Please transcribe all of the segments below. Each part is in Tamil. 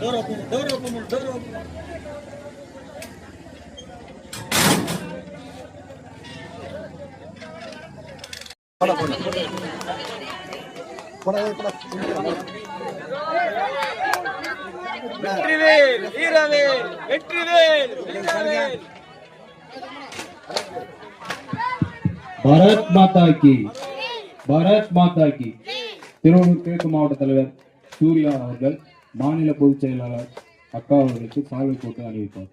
Door open door open door open போடா போடா. வெற்றிவேல் வீரவேல் வெற்றிவேல் வீரவேல். பாரத் மாதா கி பாரத் மாதா திருவள்ளூர் கிழக்கு மாவட்ட தலைவர் சூர்யா அவர்கள் மாநில பொதுச் செயலாளர் அக்கா அவர்களுக்கு சால்வை போட்டு அறிவித்தார்.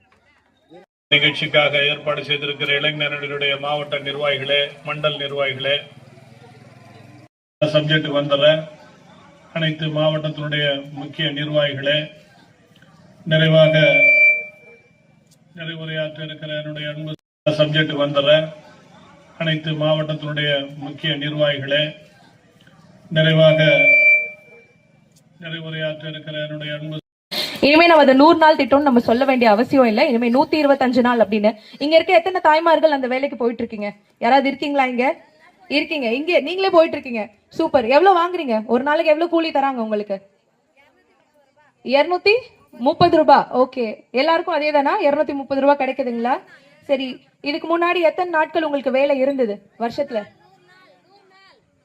நிகழ்ச்சிக்காக ஏற்பாடு செய்திருக்கிற இளைஞர்களுடைய மாவட்ட நிர்வாகிகளே மண்டல் நிர்வாகிகளே சப்ஜெக்ட் வந்தல அனைத்து மாவட்டத்தினுடைய முக்கிய நிர்வாகிகளே நிறைவாக நிறைவுரையாற்ற இருக்கிற என்னுடைய அன்பு சப்ஜெக்ட் வந்தல அனைத்து மாவட்டத்தினுடைய முக்கிய நிர்வாகிகளே நிறைவாக நிறைவுரையாற்ற இருக்கிற என்னுடைய அன்பு இனிமே நம்ம அந்த நூறு நாள் திட்டம்னு நம்ம சொல்ல வேண்டிய அவசியம் இல்லை. இனிமே நூத்தி இருபத்தஞ்சு நாள் அப்படின்னு. இங்க இருக்க எத்தனை தாய்மார்கள் அந்த வேலைக்கு போயிட்டு இருக்கீங்க யாராவது இருக்கீங்களா இங்க? இருக்கீங்க. இங்க நீங்களே போயிட்டு இருக்கீங்க சூப்பர். எவ்வளவு வாங்குறீங்க? ஒரு நாளைக்கு எவ்வளவு கூலி தராங்க உங்களுக்கு? இருநூத்தி முப்பது ரூபாய் ஓகே. எல்லாருக்கும் அதே தானா இருநூத்தி முப்பது ரூபாய் கிடைக்குதுங்களா? சரி இதுக்கு முன்னாடி எத்தனை நாட்கள் உங்களுக்கு வேலை இருந்தது வருஷத்துல?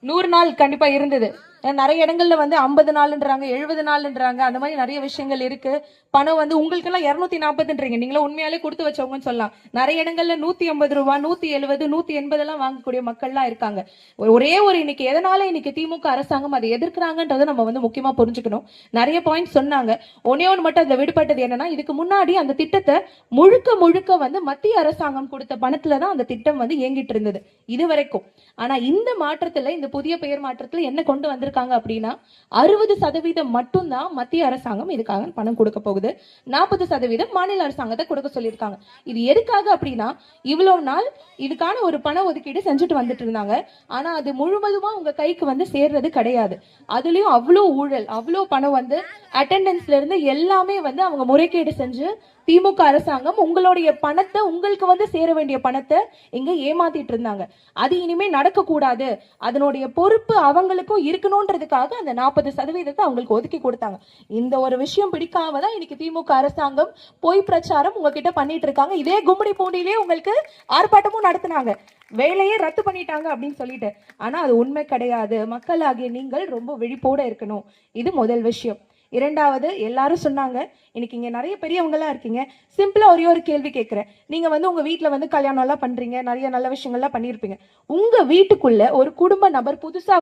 நூறு நாள் கண்டிப்பா இருந்தது. நிறைய இடங்கள்ல வந்து ஐம்பது நாள்ன்றாங்க எழுபது நாள்ன்றாங்க. அந்த மாதிரி நிறைய விஷயங்கள் இருக்கு. பணம் வந்து உங்களுக்கெல்லாம் இரநூத்தி நாற்பதுன்றீங்க நீங்களும் உண்மையாலே கொடுத்து வச்சவங்கன்னு சொல்லலாம். நிறைய இடங்கள்ல நூத்தி ஐம்பது ரூபா நூத்தி எழுபது நூத்தி எண்பது எல்லாம் வாங்கக்கூடிய மக்கள்லாம் இருக்காங்க. ஒரே ஒரு இன்னைக்கு எதனால இன்னைக்கு திமுக அரசாங்கம் அதை எதிர்க்கிறாங்கன்றதை நம்ம வந்து முக்கியமா புரிஞ்சுக்கணும். நிறைய பாயிண்ட் சொன்னாங்க. ஒன்னே ஒன்று மட்டும் அதுல விடுபட்டது என்னன்னா இதுக்கு முன்னாடி அந்த திட்டத்தை முழுக்க முழுக்க வந்து மத்திய அரசாங்கம் கொடுத்த பணத்துல தான் அந்த திட்டம் வந்து இயங்கிட்டு இருந்தது. இது வரைக்கும். ஆனா இந்த மாற்றத்துல இந்த புதிய பெயர் மாற்றத்துல என்ன கொண்டு இருக்காங்க அப்படின்னா அறுபது சதவீதம் மட்டும்தான் மத்திய அரசாங்கம் இதுக்காக பணம் கொடுக்க போகுது. நாற்பது சதவீதம் மாநில அரசாங்கத்தை கொடுக்க சொல்லியிருக்காங்க. இது எதுக்காக அப்படின்னா இவ்வளவு நாள் இதுக்கான ஒரு பண ஒதுக்கீடு செஞ்சுட்டு வந்துட்டு இருந்தாங்க. ஆனா அது முழுவதுமா உங்க கைக்கு வந்து சேர்றது கிடையாது. அதுலயும் அவ்வளோ ஊழல் அவ்வளோ பணம் வந்து அட்டெண்டன்ஸ்ல இருந்து எல்லாமே வந்து அவங்க முறைகேடு செஞ்சு திமுக அரசாங்கம் உங்களுடைய பணத்தை உங்களுக்கு வந்து சேர வேண்டிய பணத்தை இங்க ஏமாத்திட்டு இருந்தாங்க. அது இனிமே நடக்க கூடாது அதனுடைய பொறுப்பு அவங்களுக்கும் இருக்கணும்ன்றதுக்காக அந்த நாற்பது சதவீதத்தை அவங்களுக்கு ஒதுக்கி கொடுத்தாங்க. இந்த ஒரு விஷயம் பிடிக்காம தான் இன்னைக்கு திமுக அரசாங்கம் பொய் பிரச்சாரம் உங்ககிட்ட பண்ணிட்டு இருக்காங்க. இதே கும்மிடி பூண்டியிலே உங்களுக்கு ஆர்ப்பாட்டமும் நடத்தினாங்க. வேலையே ரத்து பண்ணிட்டாங்க அப்படின்னு சொல்லிட்டு. ஆனா அது உண்மை கிடையாது. மக்களாகிய நீங்கள் ரொம்ப விழிப்போட இருக்கணும். இது முதல் விஷயம். இரண்டாவது எல்லாரும் சொன்னாங்க இன்னைக்கு இங்க நிறைய பெரியவங்க எல்லாம் இருக்கீங்க. சிம்பிளா ஒரே ஒரு கேள்வி கேட்கிறேன் நீங்க வந்து உங்க வீட்டுல வந்து கல்யாணம் எல்லாம் பண்றீங்க. நிறைய நல்ல விஷயங்கள்லாம் பண்ணிருப்பீங்க. உங்க வீட்டுக்குள்ள ஒரு குடும்ப நபர் புதுசா